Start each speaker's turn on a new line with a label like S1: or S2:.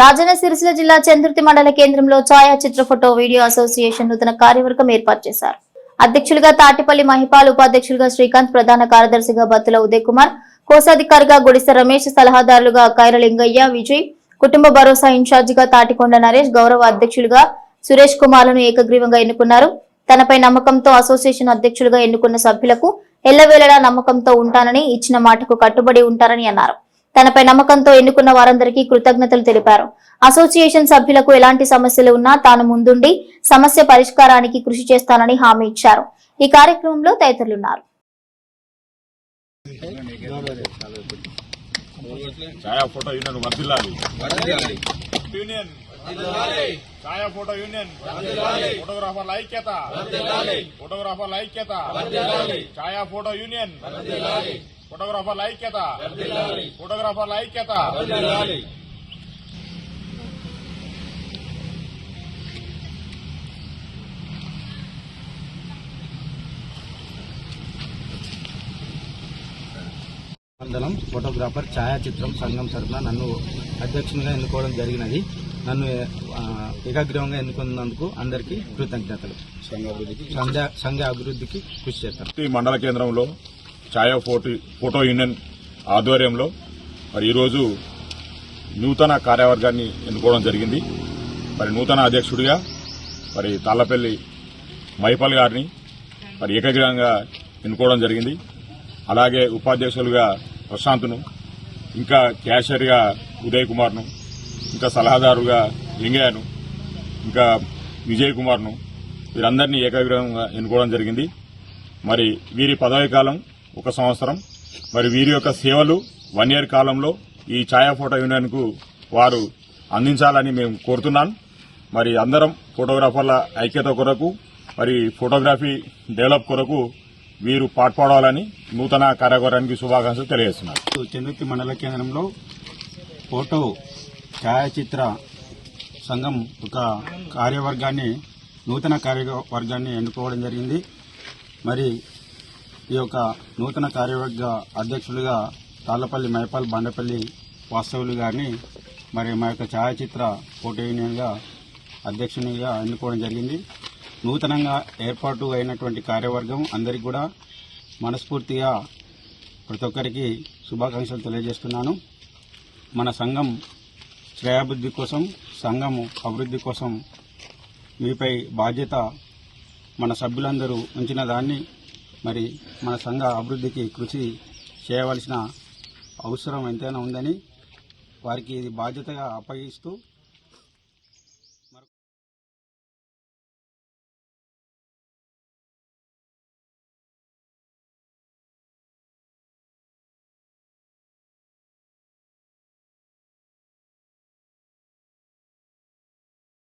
S1: రాజన్న సిరిసిల్ల జిల్లా చంద్రుతి మండల కేంద్రంలో ఛాయాచిత్ర ఫోటో వీడియో అసోసియేషన్ నూతన కార్యవర్గం ఏర్పాటు చేశారు. అధ్యక్షులుగా తాటిపల్లి మహిపాల్ ఉపాధ్యక్షులుగా శ్రీకాంత్ ప్రధాన కార్యదర్శిగా బత్తుల ఉదయ్ కుమార్ కోశాధికారిగా గుడిస రమేష్ సలహాదారులుగా కైరలింగయ్య విజయ్ కుటుంబ భరోసా ఇన్ఛార్జిగా తాటికొండ నరేష్ గౌరవ అధ్యక్షులుగా సురేష్ కుమార్లను ఏకగ్రీవంగా ఎన్నుకున్నారు. తనపై నమ్మకంతో అసోసియేషన్ అధ్యక్షులుగా ఎన్నుకున్న సభ్యులకు ఎల్లవేళలా నమ్మకంతో ఉంటానని ఇచ్చిన మాటకు కట్టుబడి ఉంటారని అన్నారు. తనపై నమ్మకంతో ఎన్నుకున్న వారందరికీ కృతజ్ఞతలు తెలిపారు. అసోసియేషన్ సభ్యులకు ఎలాంటి సమస్యలు ఉన్నా తాను ముందుండి సమస్య పరిష్కారానికి కృషి చేస్తానని హామీ ఇచ్చారు. ఈ కార్యక్రమంలో తదితరులున్నారు.
S2: ఛాయా ఫోటో యూనియన్ వర్దిల్లాలి. యూనియన్ ఛాయా ఫోటో యూనియన్ ఫోటోగ్రాఫర్ల ఐక్యత. ఫోటోగ్రాఫర్ల ఐక్యత. ఛాయా ఫోటో యూనియన్ ఫోటోగ్రాఫర్ల ఐక్యత ఫోటోగ్రాఫర్ల ఐక్యత
S3: మండలం ఫోటోగ్రాఫర్ ఛాయాచిత్రం సంఘం తరఫున నన్ను అధ్యక్షునిగా ఎన్నుకోవడం జరిగినది. నన్ను ఆ, ఏకాగ్రీవంగా ఎన్నుకున్నందుకు అందరికీ కృతజ్ఞతలు. సంఘ సంఘ అభివృద్ధికి కృషి చేస్తాను.
S2: ఈ మండల కేంద్రంలో ఛాయా ఫోటో ఫోటో యూనియన్ ఆధ్వర్యంలో మరి ఈరోజు నూతన కార్యవర్గాన్ని ఎన్నుకోవడం జరిగింది. మరి నూతన అధ్యక్షుడిగా మరి తాళ్ళపల్లి మైపాల్ గారిని మరి ఏకగ్రీవంగా ఎన్నుకోవడం జరిగింది. అలాగే ఉపాధ్యక్షులుగా ప్రశాంత్ను ఇంకా క్యాషియర్గా ఉదయ్ కుమార్ను ఇంకా సలహాదారుగా లింగయ్యను ఇంకా విజయ్ కుమార్ను వీరందరినీ ఏకాగ్రహంగా ఎన్నుకోవడం జరిగింది. మరి వీరి పదవీ కాలం ఒక సంవత్సరం. మరి వీరి యొక్క సేవలు వన్ ఇయర్ కాలంలో ఈ ఛాయా ఫోటో యూనియన్కు వారు అందించాలని మేము కోరుతున్నాం. మరి అందరం ఫోటోగ్రాఫర్ల ఐక్యత కొరకు మరి ఫోటోగ్రఫీ డెవలప్ కొరకు వీరు పాటుపడాలని నూతన కార్యక్రమానికి శుభాకాంక్షలు తెలియజేస్తున్నారు
S3: చెన్నుర్తి మండల కేంద్రంలో ఫోటో ఛాయాచిత్ర సంఘం ఒక కార్యవర్గాన్ని నూతన కార్యవర్గాన్ని ఎన్నుకోవడం జరిగింది. మరి ఈ యొక్క నూతన కార్యవర్గ అధ్యక్షులుగా తాళ్ళపల్లి మైపాల్ బండపల్లి వాస్తవులు గారిని మరి మా యొక్క ఛాయాచిత్ర ఫోటో యూనియన్గా అధ్యక్షునిగా ఎన్నుకోవడం జరిగింది. నూతనంగా ఏర్పాటు అయినటువంటి కార్యవర్గం అందరికీ కూడా మనస్ఫూర్తిగా ప్రతి ఒక్కరికి శుభాకాంక్షలు తెలియజేస్తున్నాను. మన సంఘం శ్రేయాభివృద్ధి కోసం సంఘం అభివృద్ధి కోసం మీపై బాధ్యత మన సభ్యులందరూ ఉంచిన దాన్ని మరి మన సంఘ అభివృద్ధికి కృషి చేయవలసిన అవసరం ఎంతైనా ఉందని వారికి ఇది బాధ్యతగా అప్పగిస్తూ